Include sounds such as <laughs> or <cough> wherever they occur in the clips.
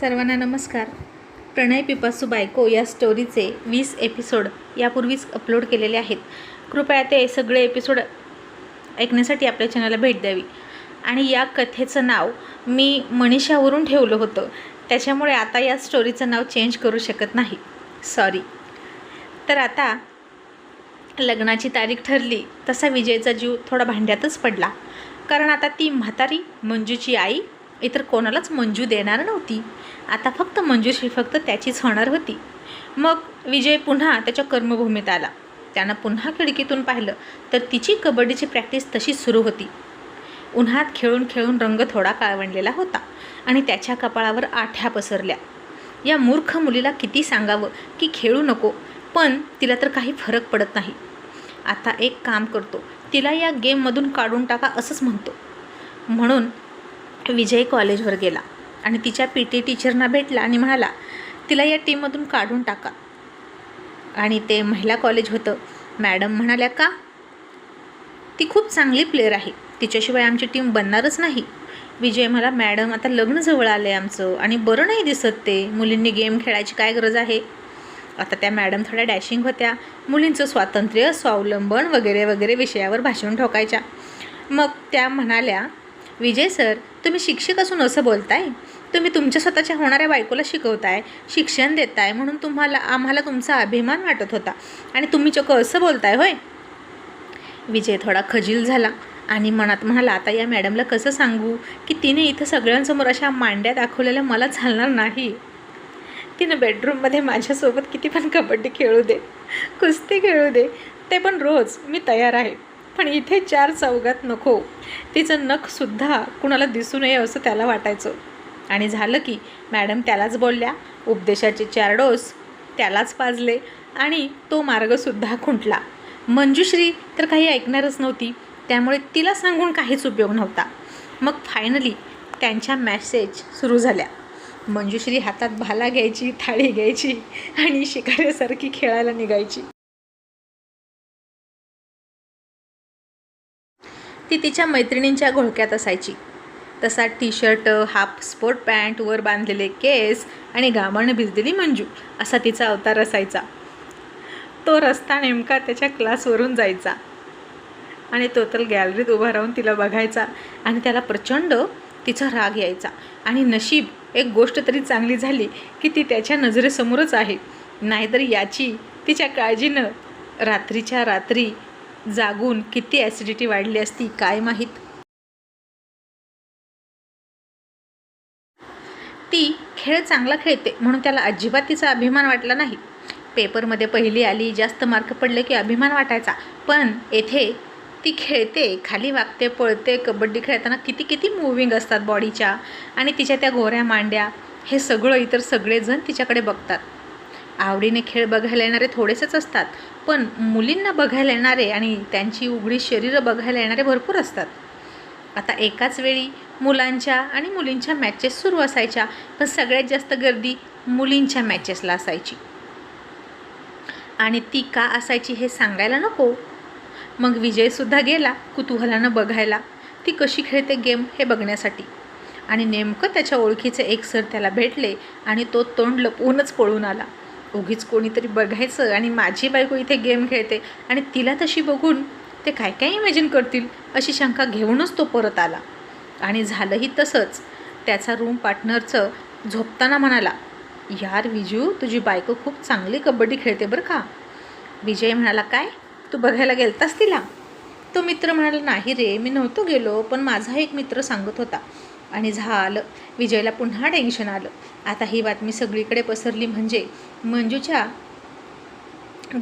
सर्वांना नमस्कार. प्रणय पिपासू बायको या स्टोरीचे वीस एपिसोड यापूर्वीच अपलोड केलेले आहेत. कृपया ते सगळे एपिसोड ऐकण्यासाठी आपल्या चॅनलला भेट द्यावी. आणि या कथेचं नाव मी मनीषावरून ठेवलं होतं. त्याच्यामुळे आता या स्टोरीचं नाव चेंज करू शकत नाही. सॉरी तर आता लग्नाची तारीख ठरली तसा विजयचा जीव थोडा भांड्यातच पडला. कारण आता ती म्हातारी मंजूची आई इतर कोणालाच मंजू देणार नव्हती. आता फक्त मंजूशी फक्त त्याचीच होणार होती. मग विजय पुन्हा त्याच्या कर्मभूमीत आला. त्यानं पुन्हा खिडकीतून पाहिलं तर तिची कबड्डीची प्रॅक्टिस तशीच सुरू होती. उन्हात खेळून खेळून रंग थोडा काळवंडलेला होता आणि त्याच्या कपाळावर आठ्या पसरल्या. या मूर्ख मुलीला किती सांगावं की खेळू नको पण तिला तर काही फरक पडत नाही. आता एक काम करतो तिला या गेममधून काढून टाका असंच म्हणतो. म्हणून विजय कॉलेजवर गेला आणि तिच्या पी टी टीचरना भेटला आणि म्हणाला तिला या टीममधून काढून टाका. आणि ते महिला कॉलेज होतं. मॅडम म्हणाल्या का? ती खूप चांगली प्लेअर आहे. तिच्याशिवाय आमची टीम बनणारच नाही. विजय मला मॅडम आता लग्न जवळ आलं आहे आमचं आणि बरं नाही दिसत ते. मुलींनी गेम खेळायची काय गरज आहे? आता त्या मॅडम थोड्या डॅशिंग होत्या. मुलींचं स्वातंत्र्य स्वावलंबन वगैरे वगैरे विषयावर भाषण ठोकायच्या. मग त्या म्हणाल्या विजय सर तुम्ही शिक्षक असून असं बोलताय? तुम्ही तुमच्या स्वतःच्या होणाऱ्या बायकोला शिकवताय शिक्षण देताय म्हणून तुम्हाला आम्हाला तुमचा अभिमान वाटत होता. आणि तुम्ही चक असं बोलताय होय? विजय थोडा खजील झाला आणि मनात म्हणाला आता या मॅडमला कसं सांगू की तिने इथं सगळ्यांसमोर अशा मांड्या दाखवलेल्या मला चालणार नाही? तिनं बेडरूममध्ये माझ्यासोबत किती पण कबड्डी खेळू दे कुस्ती खेळू दे ते पण रोज मी तयार आहे. पण इथे चार चौघात नको. तिचं नखसुद्धा कुणाला दिसू नये असं त्याला वाटायचं. आणि झालं की मॅडम त्यालाच बोलल्या उपदेशाचे चार डोस त्यालाच पाजले आणि तो मार्गसुद्धा खुंटला. मंजुश्री तर काही ऐकणारच नव्हती त्यामुळे तिला सांगून काहीच उपयोग नव्हता. मग फायनली त्यांच्या मॅसेज सुरू झाल्या. मंजुश्री हातात भाला घ्यायची थाळी घ्यायची आणि शिकाऱ्यासारखी खेळायला निघायची. ती तिच्या मैत्रिणींच्या घोळक्यात असायची. तसा T shirt half sport pant वर बांधलेले केस आणि घामानं भिजलेली मंजू असा तिचा अवतार असायचा. तो रस्ता नेमका त्याच्या क्लासवरून जायचा आणि तो तर गॅलरीत उभा राहून तिला बघायचा आणि त्याला प्रचंड तिचा राग यायचा. आणि नशीब एक गोष्ट तरी चांगली झाली की ती त्याच्या नजरेसमोरच आहे. नाहीतर याची तिच्या काळजीनं रात्रीच्या रात्री जागून किती ॲसिडिटी वाढली असती काय माहीत? ती खेळ चांगला खेळते म्हणून त्याला अजिबात तिचा अभिमान वाटला नाही. पेपरमध्ये पहिली आली जास्त मार्क पडले की अभिमान वाटायचा. पण येथे ती खेळते खाली वागते पळते कबड्डी खेळताना किती किती मूव्हिंग असतात बॉडीच्या आणि तिच्या त्या गोऱ्या मांड्या हे सगळं इतर सगळेजण तिच्याकडे बघतात. आवडीने खेळ बघायला येणारे थोडेसेच असतात पण मुलींना बघायला येणारे आणि त्यांची उघडी शरीरं बघायला येणारे भरपूर असतात. आता एकाच वेळी मुलांच्या आणि मुलींच्या मॅचेस सुरू असायच्या पण सगळ्यात जास्त गर्दी मुलींच्या मॅचेसला असायची. आणि ती का असायची हे सांगायला नको. मग विजयसुद्धा गेला कुतूहलानं बघायला. ती कशी खेळते गेम हे बघण्यासाठी. आणि नेमकं त्याच्या ओळखीचे एक सर त्याला भेटले आणि तो तोंड लपवूनच पळून आला. उगीच कोणीतरी बघायचं आणि माझी बायको इथे गेम खेळते आणि तिला तशी बघून ते काय काय इमॅजिन करतील अशी शंका घेऊनच तो परत आला. आणि झालंही तसंच. त्याचा रूम पार्टनरचं झोपताना म्हणाला यार विजू तुझी बायको खूप चांगली कबड्डी खेळते बरं का? विजय म्हणाला काय? तू बघायला गेलतास तिला? तो मित्र म्हणाला नाही रे मी नव्हतो गेलो पण माझा एक मित्र सांगत होता. आणि झालं. विजयला पुन्हा टेन्शन आलं. आता ही बातमी सगळीकडे पसरली म्हणजे मंजूच्या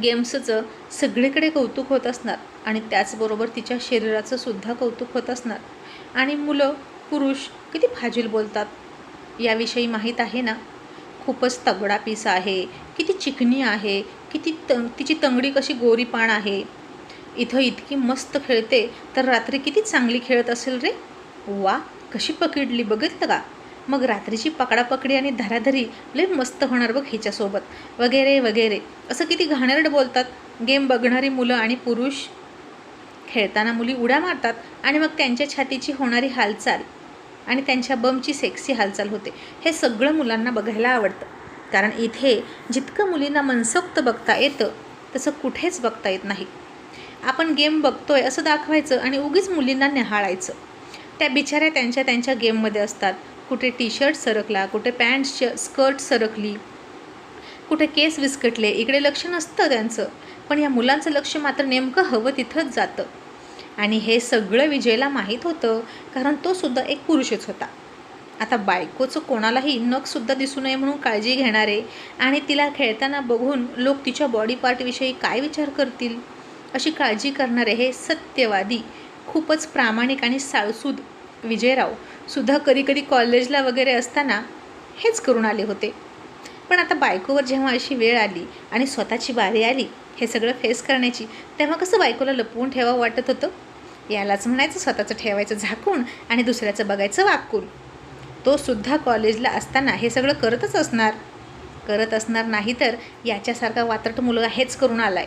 गेम्सचं सगळीकडे कौतुक होत असणार आणि त्याचबरोबर तिच्या शरीराचं सुद्धा कौतुक होत असणार. आणि मुलं पुरुष किती फाजील बोलतात? याविषयी माहीत आहे ना? खूपच तगडा पीस आहे. किती चिकनी आहे. किती त तिची तंगडी कशी गोरी पाण आहे. इथं इतकी मस्त खेळते तर रात्री किती चांगली खेळत असेल रे? वा! कशी पकडली बघितलं का? मग रात्रीची पकडापकडी आणि धराधरी लय मस्त होणार बघ हिच्यासोबत. वगैरे वगैरे. असं किती घाणेरड बोलतात. गेम बघणारी मुलं आणि पुरुष. खेळताना मुली उड्या मारतात आणि मग त्यांच्या छातीची होणारी हालचाल आणि त्यांच्या बमची सेक्सी हालचाल होते. हे सगळं मुलांना बघायला आवडतं. कारण इथे जितकं मुलींना मनसोक्त बघता येतं तसं कुठेच बघता येत नाही. आपण गेम बघतोय असं दाखवायचं आणि उगीच मुलींना निहाळायचं. त्या बिचाऱ्या त्यांच्या त्यांच्या गेममध्ये असतात. कुठे टी शर्ट सरकला कुठे पॅन्ट स्कर्ट सरकली कुठे केस विस्कटले इकडे लक्ष नसतं त्यांचं. पण या मुलांचं लक्ष मात्र नेमकं हवं तिथंच जातं. आणि हे सगळं विजयला माहीत होतं कारण तो सुद्धा एक पुरुषच होता. आता बायकोचं कोणालाही नखसुद्धा दिसू नये म्हणून काळजी घेणारे आणि तिला खेळताना बघून लोक तिच्या बॉडी पार्टविषयी काय विचार करतील? अशी काळजी करणारे हे सत्यवादी खूपच प्रामाणिक आणि साळसूद विजयराव सुद्धा कधी कधी कॉलेजला वगैरे असताना हेच करून आले होते. पण आता बायकोवर जेव्हा अशी वेळ आली आणि स्वतःची बारी आली हे सगळं फेस करण्याची तेव्हा कसं बायकोला लपवून ठेवावं वाटत होतं? यालाच म्हणायचं स्वतःचं ठेवायचं झाकून आणि दुसऱ्याचं बघायचं वाकून. तो सुद्धा कॉलेजला असताना हे सगळं करतच असणार. करत असणार नाही तर याच्यासारखा वात्रट मुलगा हेच करून आलाय.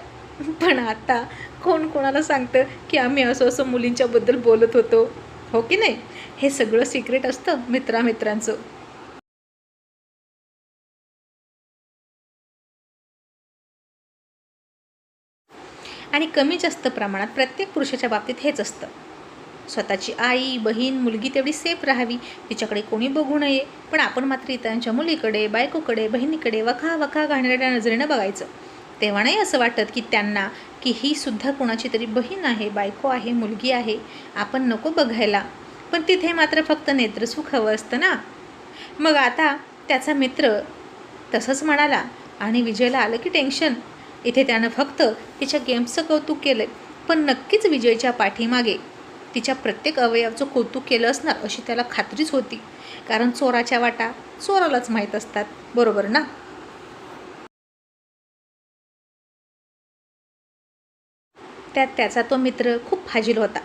पण आता कोण कोणाला सांगतं की आम्ही असं असं मुलींच्याबद्दल बोलत होतो? हो की नाही? हे सगळं सिक्रेट असतं मित्रामित्रांचं. आणि कमी जास्त प्रमाणात प्रत्येक पुरुषाच्या बाबतीत हेच असतं. स्वतःची आई बहीण मुलगी तेवढी सेफ राहावी तिच्याकडे कोणी बघू नये. पण आपण मात्र इतरांच्या मुलीकडे बायकोकडे बहिणीकडे वखा वखा घालणाऱ्या नजरेनं बघायचं. तेव्हा नाही असं वाटत की त्यांना की ही सुद्धा कोणाची तरी बहीण आहे बायको आहे मुलगी आहे आपण नको बघायला. पण तिथे मात्र फक्त नेत्रसुख हवं असतं ना. मग आता त्याचा मित्र तसंच म्हणाला आणि विजयला आलं की टेन्शन. इथे त्यानं फक्त तिच्या गेम्सचं कौतुक केलं पण नक्कीच विजयच्या पाठीमागे तिच्या प्रत्येक अवयवाचं कौतुक केलं असणार अशी त्याला खात्रीच होती. कारण चोराच्या वाटा चोरालाच माहीत असतात. बरोबर ना? त्यात त्याचा तो मित्र खूप फाजील होता.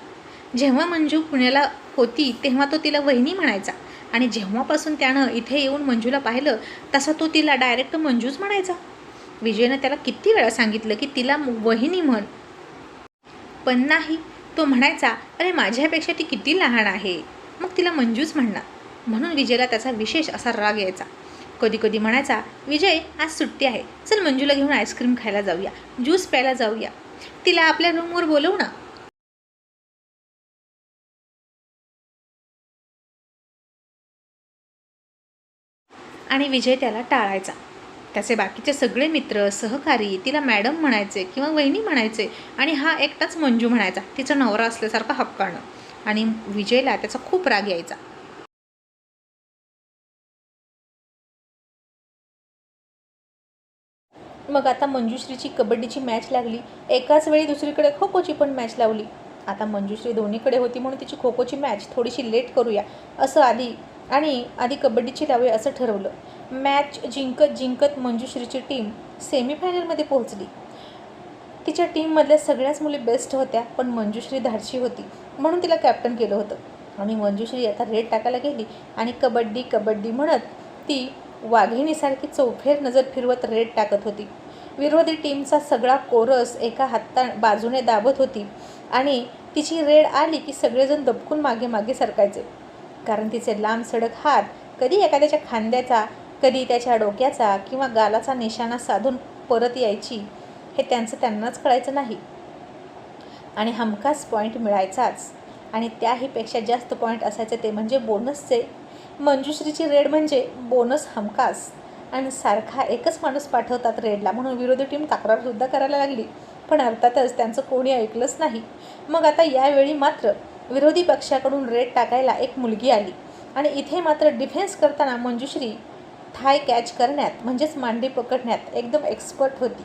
जेव्हा मंजू पुण्याला होती तेव्हा तो तिला वहिनी म्हणायचा. आणि जेव्हापासून त्यानं इथे येऊन मंजूला पाहिलं तसा तो तिला डायरेक्ट मंजूच म्हणायचा. विजयनं त्याला किती वेळा सांगितलं की तिला वहिनी म्हण. पण नाही तो म्हणायचा अरे माझ्यापेक्षा ती किती लहान आहे. मग तिला मंजूच म्हणणार. म्हणून विजयला त्याचा विशेष असा राग यायचा. कधी कधी म्हणायचा विजय आज सुट्टी आहे. चल मंजूला घेऊन आईस्क्रीम खायला जाऊया. ज्यूस प्यायला जाऊया. तिला आपल्या रूमवर बोलवू ना. आणि विजय त्याला टाळायचा. त्याचे बाकीचे सगळे मित्र सहकारी तिला मॅडम म्हणायचे किंवा वहिनी म्हणायचे आणि हा एकटाच मंजू म्हणायचा तिचा नवरा असल्यासारखा हक्कानं. आणि विजयला त्याचा खूप राग यायचा. मग आता मंजुश्रीची कबड्डीची मॅच लागली. एकाच वेळी दुसरीकडे खो खोची पण मॅच लावली. आता मंजुश्री दोन्हीकडे होती म्हणून तिची खो खोची मॅच थोडीशी लेट करूया असं आधी आणि आधी कबड्डीची लावूया असं ठरवलं. मॅच जिंकत जिंकत मंजुश्रीची टीम सेमीफायनलमध्ये पोहोचली. तिच्या टीममधल्या सगळ्याच मुली बेस्ट होत्या पण मंजुश्री धाडशी होती म्हणून तिला कॅप्टन केलं होतं. आणि मंजुश्री आता रेड टाकायला गेली आणि कबड्डी कबड्डी म्हणत ती वाघिणीसारखी चौफेर नजर फिरवत रेड टाकत होती. विरोधी टीमचा सगळा कोरस एका हाता बाजूने दाबत होती आणि तिची रेड आली की सगळेजण दबकून मागे मागे सरकायचे. कारण तिचे लांब सडक हात कधी एखाद्याच्या खांद्याचा कधी त्याच्या डोक्याचा किंवा गालाचा निशाणा साधून परत यायची हे त्यांचं त्यांनाच कळायचं नाही. आणि हमखास पॉईंट मिळायचाच आणि त्याहीपेक्षा जास्त पॉईंट असायचे ते म्हणजे बोनसचे. मंजुश्रीची रेड म्हणजे बोनस हमखास. आणि सारखा एकच माणूस पाठवतात रेडला. म्हणून विरोधी टीम तक्रारसुद्धा करायला लागली. पण अर्थातच त्यांचं कोणी ऐकलंच नाही. मग आता यावेळी मात्र विरोधी पक्षाकडून रेड टाकायला एक मुलगी आली. आणि इथे मात्र डिफेन्स करताना मंजुश्री थाय कॅच करण्यात म्हणजेच मांडी पकडण्यात एकदम एक्सपर्ट होती.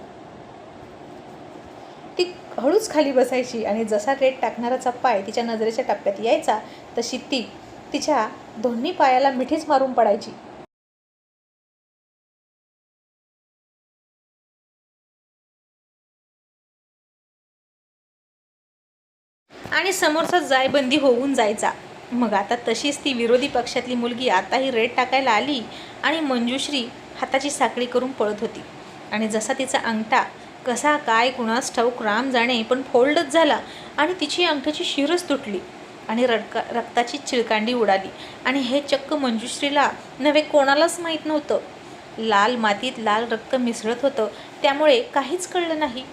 ती हळूच खाली बसायची आणि जसा रेड टाकणाराचा पाय तिच्या नजरेच्या टप्प्यात यायचा तशी ती तिच्या दोन्ही पायाला मिठीच मारून पडायची. आणि समोरचा जायबंदी होऊन जायचा. मग आता तशीच ती विरोधी पक्षातली मुलगी आताही रेड टाकायला आली आणि मंजुश्री हाताची साखळी करून पळत होती. आणि जसा तिचा अंगठा कसा काय कुणास ठाऊक राम जाणे पण फोल्डच झाला आणि तिची अंगठ्याची शिरच तुटली. आणि रडका रक्ताची चिळकांडी उडाली. आणि हे चक्क मंजुश्रीला नव्हे कोणालाच माहीत नव्हतं. लाल मातीत लाल रक्त मिसळत होतं. त्यामुळे काहीच कळलं नाही.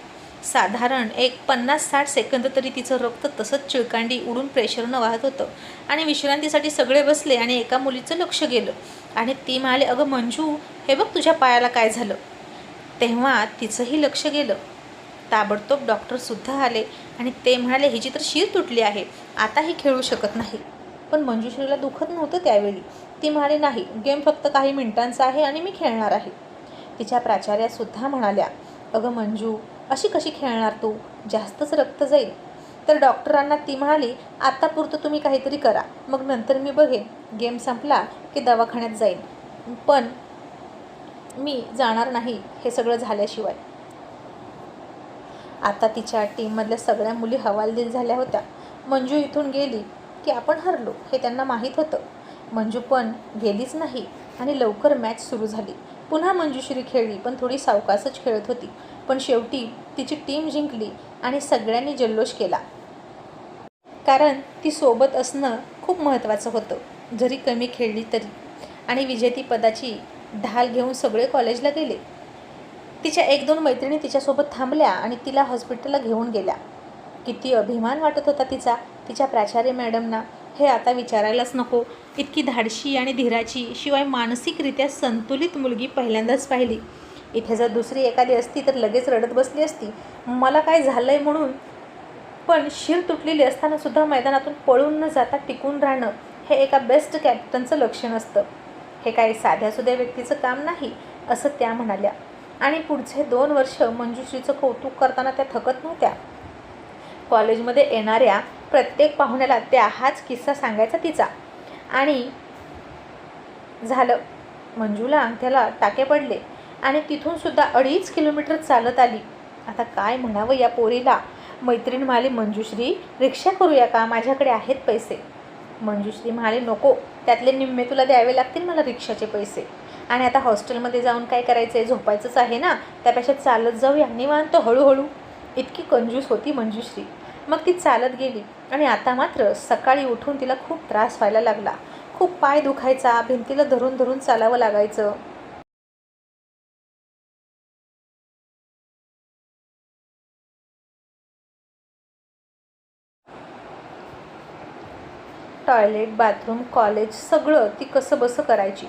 साधारण एक पन्नास साठ सेकंद तरी तिचं रक्त तसंच चिळकांडी उडून प्रेशरनं वाहत होतं. आणि विश्रांतीसाठी सगळे बसले आणि एका मुलीचं लक्ष गेलं. आणि ती म्हणाले अगं मंजू हे बघ तुझ्या पायाला काय झालं. तेव्हा तिचंही लक्ष गेलं. ताबडतोब डॉक्टरसुद्धा आले आणि ते म्हणाले हिची तर शिर तुटली आहे. आताही खेळू शकत नाही. पण मंजुश्रीला दुखत नव्हतं त्यावेळी. ती म्हणाली नाही गेम फक्त काही मिनिटांचा आहे आणि मी खेळणार आहे. तिच्या प्राचार्यासुद्धा म्हणाल्या अगं मंजू अशी कशी खेळणार तू? जास्तच रक्त जाईल. तर डॉक्टरांना ती म्हणाली आत्तापुरतं तुम्ही काहीतरी करा. मग नंतर मी बघेन. गेम संपला की दवाखान्यात जाईन. पण मी जाणार नाही हे सगळं झाल्याशिवाय. आता तिच्या टीममधल्या सगळ्या मुली हवालदिल झाल्या होत्या. मंजू इथून गेली की आपण हरलो हे त्यांना माहीत होतं. मंजू पण गेलीच नाही आणि लवकर मॅच सुरू झाली. पुन्हा मंजूश्री खेळली पण थोडी सावकासच खेळत होती. पण शेवटी तिची टीम जिंकली आणि सगळ्यांनी जल्लोष केला. कारण ती सोबत असणं खूप महत्त्वाचं होतं. जरी कमी खेळली तरी. आणि विजेतीपदाची ढाल घेऊन सगळे कॉलेजला गेले. तिच्या एक दोन मैत्रिणी तिच्यासोबत थांबल्या आणि तिला हॉस्पिटलला घेऊन गेल्या. किती अभिमान वाटत होता तिचा तिच्या प्राचार्य मॅडमना. हे आता विचारायलाच नको. इतकी धाडशी आणि धीराची शिवाय मानसिकरित्या संतुलित मुलगी पहिल्यांदाच पाहिली. इथे जर दुसरी एखादी असती तर लगेच रडत बसली असती. मला काय झालं आहे म्हणून? पण शिर तुटलेली असतानासुद्धा मैदानातून पळून न जाता टिकून राहणं हे एका बेस्ट कॅप्टनचं लक्षण असतं. हे काही साध्यासुध्या व्यक्तीचं काम नाही असं त्या म्हणाल्या. आणि पुढचे दोन वर्ष मंजुश्रीचं कौतुक करताना त्या थकत नव्हत्या. कॉलेजमध्ये येणाऱ्या प्रत्येक पाहुण्याला त्या हाच किस्सा सांगायचा तिचा. आणि झालं. मंजूला अंगठ्याला टाके पडले आणि तिथून सुद्धा अडीच किलोमीटर चालत आली. आता काय म्हणावं या पोरीला? मैत्रीण म्हणाली मंजुश्री रिक्षा करूया का? माझ्याकडे आहेत पैसे. मंजुश्री म्हणाली नको. त्यातले निम्मे तुला द्यावे लागतील मला रिक्षाचे पैसे. आणि आता हॉस्टेलमध्ये जाऊन काय करायचं आहे झोपायचंच आहे ना. त्यापेक्षा चालत जाऊया. निवांत हळूहळू. इतकी कंजूस होती मंजुश्री. मग ती चालत गेली आणि आता मात्र सकाळी उठून तिला खूप त्रास व्हायला लागला. खूप पाय दुखायचा भिंतीला धरून धरून चालावं लागायचं. टॉयलेट बाथरूम कॉलेज सगळं ती कसं बसं करायची?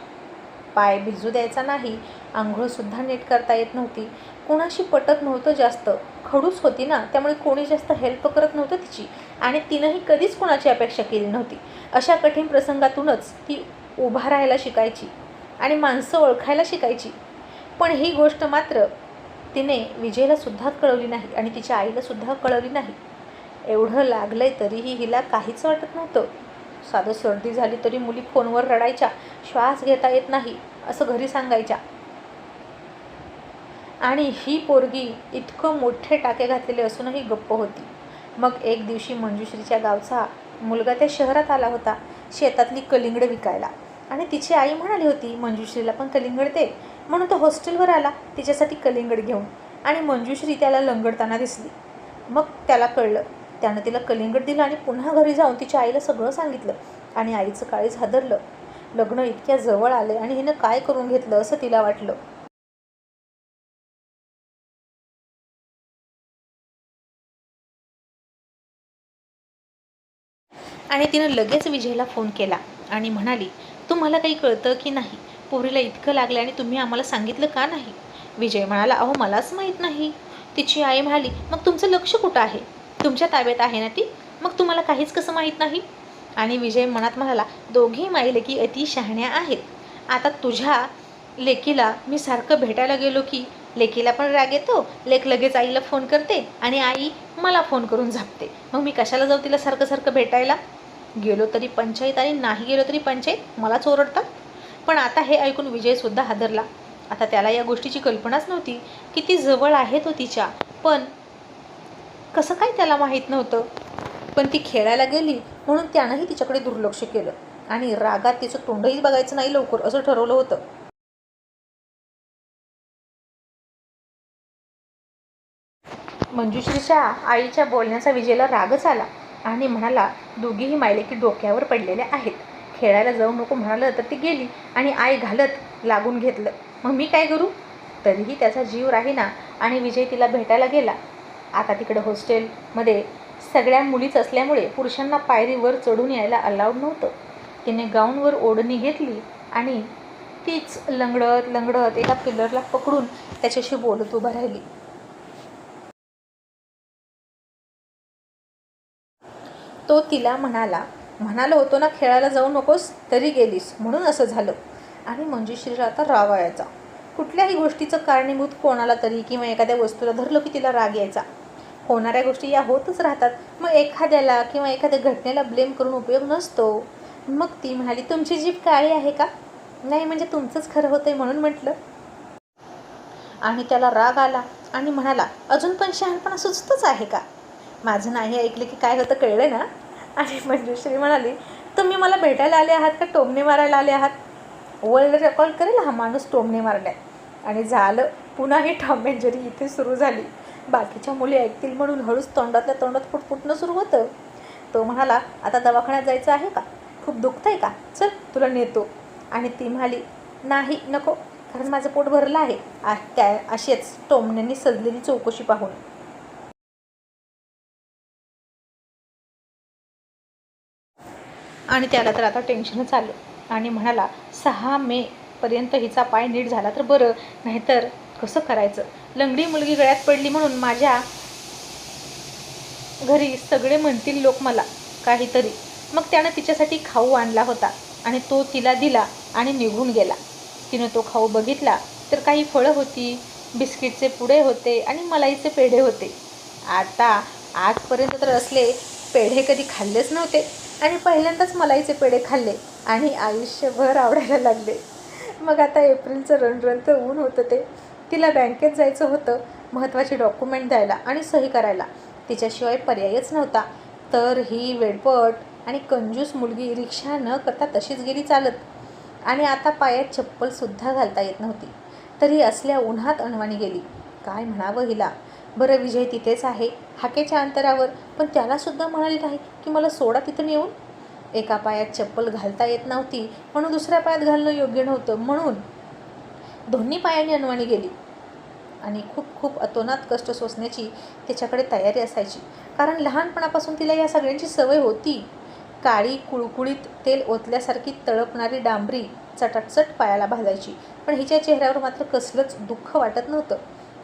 पाय भिजू द्यायचा नाही आंघोळसुद्धा नीट करता येत नव्हती. कोणाशी पटत नव्हतं जास्त. खडूस होती ना त्यामुळे कोणी जास्त हेल्प करत नव्हतं तिची. आणि तिनंही कधीच कोणाची अपेक्षा केली नव्हती. अशा कठीण प्रसंगातूनच ती उभा राहायला शिकायची आणि माणसं ओळखायला शिकायची. पण ही गोष्ट मात्र तिने विजयलासुद्धा कळवली नाही आणि तिच्या आईलासुद्धा कळवली नाही. एवढं लागलं आहे तरीही हिला काहीच वाटत नव्हतं. साधं सर्दी झाली तरी मुली फोनवर रडायच्या. श्वास घेता येत नाही असं घरी सांगायच्या. आणि ही पोरगी इतकं मोठे टाके घातलेले असूनही गप्प होती. मग एक दिवशी मंजुश्रीच्या गावचा मुलगा त्या शहरात आला होता शेतातली कलिंगड विकायला. आणि तिची आई म्हणाली होती मंजुश्रीला पण कलिंगड दे. म्हणून तो हॉस्टेलवर आला तिच्यासाठी कलिंगड घेऊन. आणि मंजुश्री त्याला लंगडताना दिसली. मग त्याला कळलं त्यानं तिला कलिंगड दिलं आणि पुन्हा घरी जाऊन तिच्या आईला सगळं सांगितलं आणि आईचं काळीच हादरलं. लग्न इतक्या जवळ आले आणि हिनं काय करून घेतलं असं तिला वाटलं. आणि तिनं लगेच विजयला फोन केला आणि म्हणाली तुम्हाला काही कळतं की नाही? पोरीला इतकं लागलं आणि तुम्ही आम्हाला सांगितलं का नाही? विजय म्हणाला अहो मलाच माहीत नाही. तिची आई म्हणाली मग तुमचं लक्ष कुठं आहे? तुमच्या ताब्यात आहे ना ती? मग तुम्हाला काहीच कसं माहीत नाही? आणि विजय मनात म्हणाला दोघी माई लेकी अति शहाण्या आहेत. आता तुझ्या लेकीला मी सारखं भेटायला गेलो की लेकीला पण राग येतो लेक लगेच आईला फोन करते आणि आई मला फोन करून झापते. मग मी कशाला जाऊ तिला सारखं सारखं भेटायला? गेलो तरी पंचायत आणि नाही गेलो तरी पंचायत मलाच ओरडतात. पण आता हे ऐकून विजयसुद्धा हादरला. आता त्याला या गोष्टीची कल्पनाच नव्हती की ती जवळ आहे तो हो तिच्या. पण कसं काय त्याला माहीत नव्हतं? पण ती खेळायला गेली म्हणून त्यानंही तिच्याकडे दुर्लक्ष केलं. आणि रागात तिचं तोंडही बघायचं नाही लवकर असं ठरवलं होतं. मंजुश्रीच्या आईच्या बोलण्याचा विजयला रागच आला. आणि म्हणाला दोघीही मायलेकी डोक्यावर पडलेल्या आहेत. खेळायला जाऊ नको म्हणालं तर ती गेली आणि आई घालत लागून घेतलं. मग मी काय करू? तरीही त्याचा जीव राहीना आणि विजय तिला भेटायला गेला. आता तिकडे हॉस्टेलमध्ये सगळ्या मुलीच असल्यामुळे पुरुषांना पायरीवर चढून यायला अलाउड नव्हतं. तिने गाऊनवर ओढणी घेतली आणि तीच लंगडत लंगडत एका पिलरला पकडून त्याच्याशी बोलत उभा राहिली. तो तिला म्हणाला म्हणालो होतो ना खेळायला जाऊ नकोस तरी गेलीस. म्हणून असं झालं. आणि मंजुश्रीला आता राग यायचा. कुठल्याही गोष्टीचं कारणीभूत कोणाला तरी किंवा एखाद्या वस्तूला धरलं की तिला राग यायचा. होणाऱ्या गोष्टी या होतच राहतात. मग एखाद्याला किंवा एखाद्या घटनेला ब्लेम करून उपयोग नसतो. मग ती म्हणाली तुमची जीभ काळी आहे का? नाही म्हणजे तुमचंच खरं होतंय म्हणून म्हटलं. आणि त्याला राग आला आणि म्हणाला अजून पण शहाणपणा सुचतच आहे का? माझं नाही ऐकलं की काय होतं कळलं ना? आणि मंजुश्री म्हणाली तुम्ही मला भेटायला आले आहात का? टोमणे मारायला आले आहात? वर्ल्ड रेकॉर्ड करेल हा माणूस टोमणे मारण्यात आणि झालं पुन्हा ही टॉम अँड जेरी इथे सुरू झाली. बाकीच्या मुली ऐकतील म्हणून हळूच तोंडातल्या तोंडात फुटफुटणं सुरू होतं. तो म्हणाला आता दवाखान्यात जायचं आहे का? खूप दुखतंय का? चल तुला नेतो. आणि ती म्हणाली नाही नको. कारण माझं पोट भरलं आहे. आ- त्या अशीच टोमण्यांनी सजलेली चौकशी पाहून. आणि त्याला तर आता टेन्शनच आलं. आणि म्हणाला सहा मे पर्यंत हिचा पाय नीट झाला तर बरं नाहीतर कसं करायचं? लंगडी मुलगी गळ्यात पडली म्हणून माझ्या घरी सगळे म्हणतील लोक मला काहीतरी. मग त्यानं तिच्यासाठी खाऊ आणला होता आणि तो तिला दिला आणि निघून गेला. तिनं तो खाऊ बघितला तर काही फळं होती बिस्किटचे पुडे होते आणि मलाईचे पेढे होते. आता आजपर्यंत तर असले पेढे कधी खाल्लेच नव्हते. आणि पहिल्यांदाच मलाईचे पेढे खाल्ले आणि आयुष्यभर आवडायला लागले. मग आता एप्रिलचं रणरणचं ऊन होतं ते. तिला बँकेत जायचं होतं महत्त्वाचे डॉक्युमेंट द्यायला आणि सही करायला. तिच्याशिवाय पर्यायच नव्हता. तर ही वेडपट आणि कंजूस मुलगी रिक्षा न करता तशीच गेली चालत. आणि आता पायात चप्पलसुद्धा घालता येत नव्हती. तरी असल्या उन्हात अणवाणी गेली. काय म्हणावं हिला? बरं विजय तिथेच आहे. हाकेच्या अंतरावर. पण त्यालासुद्धा म्हणाले नाही की मला सोडा तिथून येऊन? एका पायात चप्पल घालता येत नव्हती म्हणून दुसऱ्या पायात घालणं योग्य नव्हतं. म्हणून दोन्ही पायाने अनवाणी गेली. आणि खूप खूप अतोनात कष्ट सोसण्याची त्याच्याकडे तयारी असायची. कारण लहानपणापासून तिला या सगळ्यांची सवय होती. काळी कुळकुळीत तेल ओतल्यासारखी तळपणारी डांबरी चटाचट पायाला भाजायची. पण हिच्या चेहऱ्यावर मात्र कसलंच दुःख वाटत नव्हतं.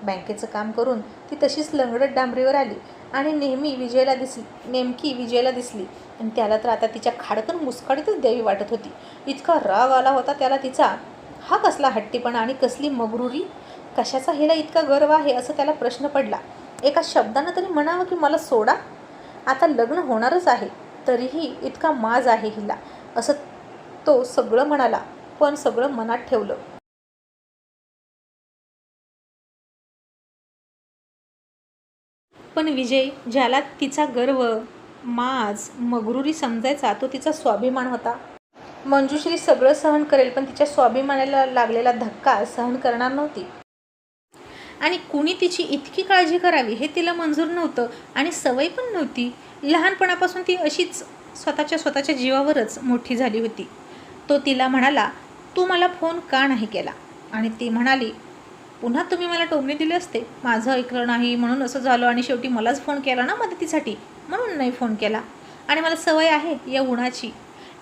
बँकेचं काम करून ती तशीच लंगडत डांबरीवर आली. आणि नेहमी विजयला दिसली नेमकी विजयला दिसली. आणि त्याला तर आता तिच्या खाडकन मुसकाडीतच द्यावी वाटत होती. इतका राग आला होता त्याला तिचा. हा कसला हट्टीपणा आणि कसली मगरुरी कशाचा हिला इतका गर्व आहे असं त्याला प्रश्न पडला. एका शब्दानं तरी म्हणावं की मला सोडा. आता लग्न होणारच आहे तरीही इतका माज आहे हिला. असं तो सगळं म्हणाला पण सगळं मनात ठेवलं. पण विजय ज्याला तिचा गर्व माज मगरुरी समजायचा तो तिचा स्वाभिमान होता. मंजुश्री सगळं सहन करेल पण तिच्या स्वाभिमानाला लागलेला धक्का सहन करणार नव्हती. आणि कुणी तिची इतकी काळजी करावी हे तिला मंजूर नव्हतं आणि सवय पण नव्हती. लहानपणापासून ती अशीच स्वतःच्या स्वतःच्या जीवावरच मोठी झाली होती. तो तिला म्हणाला तू मला फोन का नाही केला? आणि ती म्हणाली पुन्हा तुम्ही मला टोमणे दिले असते. माझं ऐकलं नाही म्हणून असं झालं आणि शेवटी मलाच फोन केला ना मदतीसाठी. म्हणून नाही फोन केला. आणि मला सवय आहे या उन्हाची.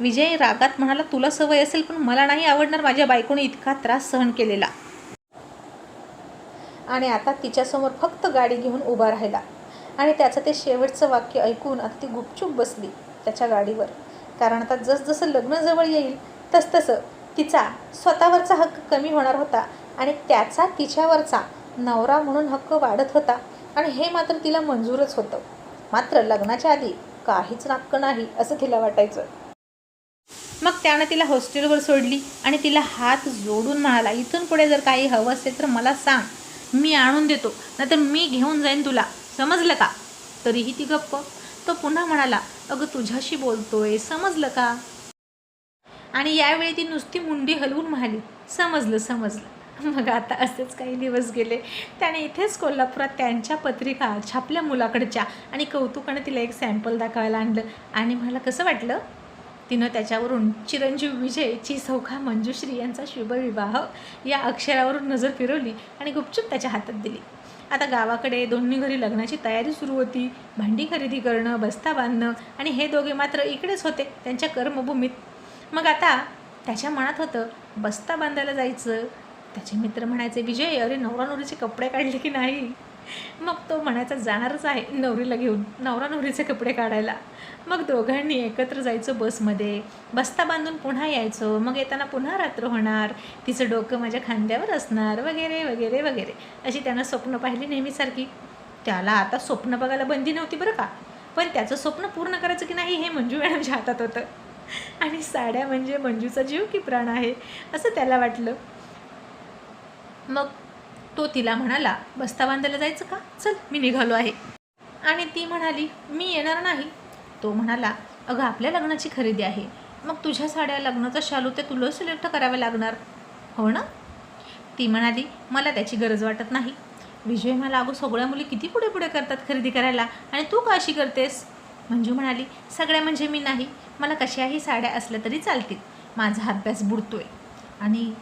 विजय रागात म्हणाला तुला सवय असेल पण मला नाही आवडणार माझ्या बायकोने इतका त्रास सहन केलेला. आणि आता तिच्यासमोर फक्त गाडी घेऊन उभा राहिला. आणि त्याचं ते शेवटचं वाक्य ऐकून आता ती गुपचूप बसली त्याच्या गाडीवर. कारण आता जसजसं लग्न जवळ येईल तसतसं तिचा स्वतःवरचा हक्क कमी होणार होता. आणि त्याचा तिच्यावरचा नवरा म्हणून हक्क वाढत होता आणि हे मात्र तिला मंजूरच होतं. मात्र लग्नाच्या आधी काहीच नाक्क नाही असं तिला वाटायचं. मग त्यानं तिला हॉस्टेलवर सोडली आणि तिला हात जोडून म्हणाला इथून पुढे जर काही हवं असेल तर मला सांग. मी आणून देतो. नाहीतर मी घेऊन जाईन तुला. समजलं का? तरीही ती गप्प. तो पुन्हा म्हणाला अगं तुझ्याशी बोलतोय. समजलं का? आणि यावेळी ती नुसती मुंडी हलवून म्हणाली समजलं समजलं. <laughs> मग आता असेच काही दिवस गेले. त्याने इथेच कोल्हापुरात त्यांच्या पत्रिका छापल्या मुलाकडच्या आणि कौतुकानं तिला एक सॅम्पल दाखवायला आणलं. आणि मला कसं वाटलं? तिनं त्याच्यावरून चिरंजीव विजयची सौखा मंजुश्री यांचा शुभविवाह या अक्षरावरून नजर फिरवली आणि गुपचूप त्याच्या हातात दिली. आता गावाकडे दोन्ही घरी लग्नाची तयारी सुरू होती. भांडी खरेदी करणं बस्ता बांधणं आणि हे दोघे मात्र इकडेच होते त्यांच्या कर्मभूमीत. मग आता त्याच्या मनात होतं बस्ता बांधायला जायचं त्याचे मित्र म्हणायचे विजय अरे नवरा नवरीचे कपडे काढले की नाही? मग तो म्हणायचा जाणारच आहे नवरीला घेऊन नवरा नवरीचे कपडे काढायला. मग दोघांनी एकत्र जायचं बसमध्ये. बस्ता बांधून पुन्हा यायचं. मग येताना पुन्हा रात्र होणार. तिचं डोकं माझ्या खांद्यावर असणार. वगैरे वगैरे वगैरे. अशी त्यानं स्वप्न पाहिली नेहमीसारखी. त्याला आता स्वप्न बघायला बंदी नव्हती बरं का? पण त्याचं स्वप्न पूर्ण करायचं की नाही हे मंजू मॅडमच्या हातात होतं. आणि साड्या म्हणजे मंजूचा जीव की प्राण आहे असं त्याला वाटलं. मग तो तिला म्हणाला बस्ता बांधायला जायचं का? चल मी निघालो आहे. आणि ती म्हणाली मी येणार नाही. तो म्हणाला अगं आपल्या लग्नाची खरेदी आहे. मग तुझ्या साड्या लग्नाचा शालू ते तुला सिलेक्ट करावे लागणार. हो ना? ती म्हणाली मला त्याची गरज वाटत नाही. विजय मला अगं सगळ्या मुली किती पुढे पुढे करतात खरेदी करायला? आणि तू का अशी करतेस? मंजू म्हणाली सगळ्या म्हणजे मी नाही. मला कशाही साड्या असल्या तरी चालतील. माझा अभ्यास बुडतोय. आणि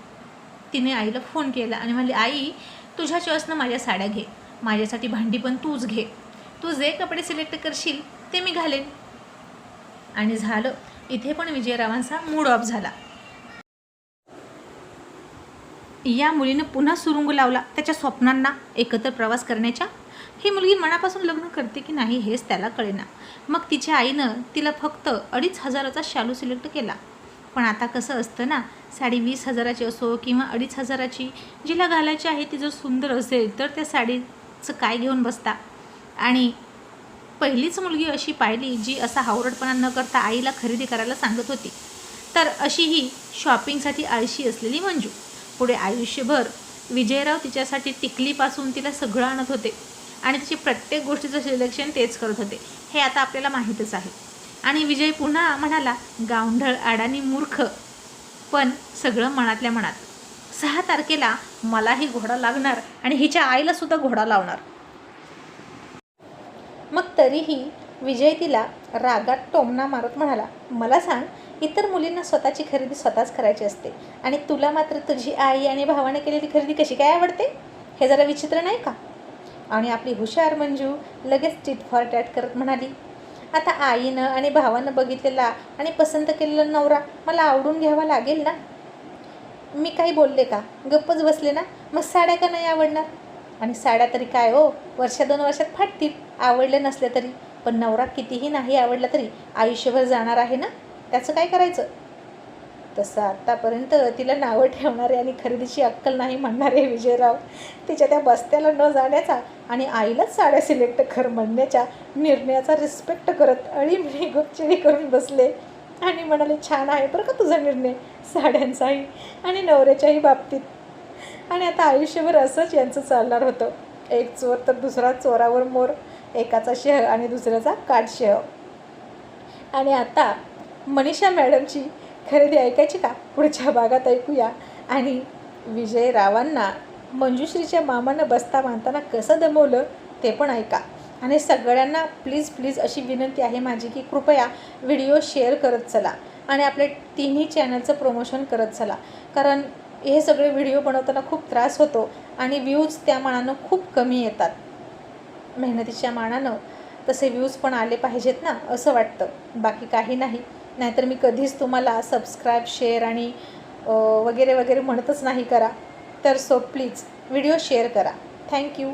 तिने आईला फोन केला आणि म्हणली आई तुझ्या चॉईसनं माझ्या साड्या घे. माझ्यासाठी भांडी पण तूच घे. तू जे कपडे सिलेक्ट करशील ते मी घालेन. आणि झालं. इथे पण विजयरावांचा मूड ऑफ झाला. या मुलीनं पुन्हा सुरुंग लावला. त्याच्या स्वप्नांना एकत्र प्रवास करण्याच्या. ही मुलगी मनापासून लग्न करते की नाही हेच त्याला कळेना. मग तिच्या आईनं तिला फक्त अडीच हजाराचा शालू सिलेक्ट केला. पण आता कसं असतं ना साडी वीस हजाराची असो किंवा अडीच हजाराची जिला घालायची आहे ती जर सुंदर असेल तर त्या साडीचं काय घेऊन बसता? आणि पहिलीच मुलगी अशी पाहिली जी असा हावरटपणा न करता आईला खरेदी करायला सांगत होती. तर अशी ही शॉपिंगसाठी आळशी असलेली मंजू. पुढे आयुष्यभर विजयराव तिच्यासाठी टिकलीपासून तिला सगळं आणत होते. आणि तिची प्रत्येक गोष्टीचं सिलेक्शन तेच करत होते. हे आता आपल्याला माहीतच आहे. आणि विजय पुन्हा म्हणाला गावंढळ अडाणी मूर्ख. पण सगळं मनातल्या मनात. सहा तारखेला मलाही घोडा लागणार आणि हिच्या आईला सुद्धा घोडा लावणार. मग तरीही विजय तिला रागात टोमणा मारत म्हणाला मला सांग इतर मुलींना स्वतःची खरेदी स्वतःच करायची असते आणि तुला मात्र तुझी आई आणि भावाने केलेली खरेदी कशी काय आवडते? हे जरा विचित्र नाही का? आणि आपली हुशार मंजू लगेच टिट फॉर टॅट करत म्हणाली आता आईनं आणि भावानं बघितलेला आणि पसंत केलेला नवरा मला आवडून घ्यावा लागेल ना? मी काही बोलले का? गप्पच बसले ना? मग साड्या का नाही आवडणार? आणि साड्या तरी काय हो? वर्षा दोन वर्षात फाटतील. आवडले नसले तरी. पण नवरा कितीही नाही आवडला तरी आयुष्यभर जाणार आहे ना? त्याचं काय करायचं? तसं आत्तापर्यंत तिला नावं ठेवणारे आणि खरेदीची अक्कल नाही म्हणणारे विजयराव तिच्या त्या बस्त्याला न जाण्याचा आणि आईलाच साड्या सिलेक्ट कर म्हणण्याच्या निर्णयाचा रिस्पेक्ट करत अळीमिळी गुपचिडी करून बसले. आणि म्हणाले छान आहे बरं का तुझा निर्णय? साड्यांचाही आणि नवऱ्याच्याही बाबतीत. आणि आता आयुष्यभर असंच यांचं चालणार होतं. एक चोर तर दुसरा चोरावर मोर एकाचा शेह आणि दुसऱ्याचा काटशेह. आणि आता मनीषा मॅडमची खरेदी ऐकायची का? पुढच्या भागात ऐकूया. आणि विजयरावांना मंजुश्रीच्या मामानं बसता बांधताना कसं दमवलं ते पण ऐका. आणि सगळ्यांना प्लीज प्लीज अशी विनंती आहे माझी की कृपया व्हिडिओ शेअर करत चला. आणि आपले तिन्ही चॅनलचं प्रमोशन करत चला. कारण हे सगळे व्हिडिओ बनवताना खूप त्रास होतो आणि व्ह्यूज त्या मानानं खूप कमी येतात. मेहनतीच्या मानानं तसे व्ह्यूज पण आले पाहिजेत ना असं वाटतं. बाकी काही नाही. नाहीतर मी कधीच तुम्हाला सबस्क्राईब शेअर आणि वगैरे वगैरे म्हणतच नाही करा. तर सो प्लीज व्हिडिओ शेअर करा. Thank you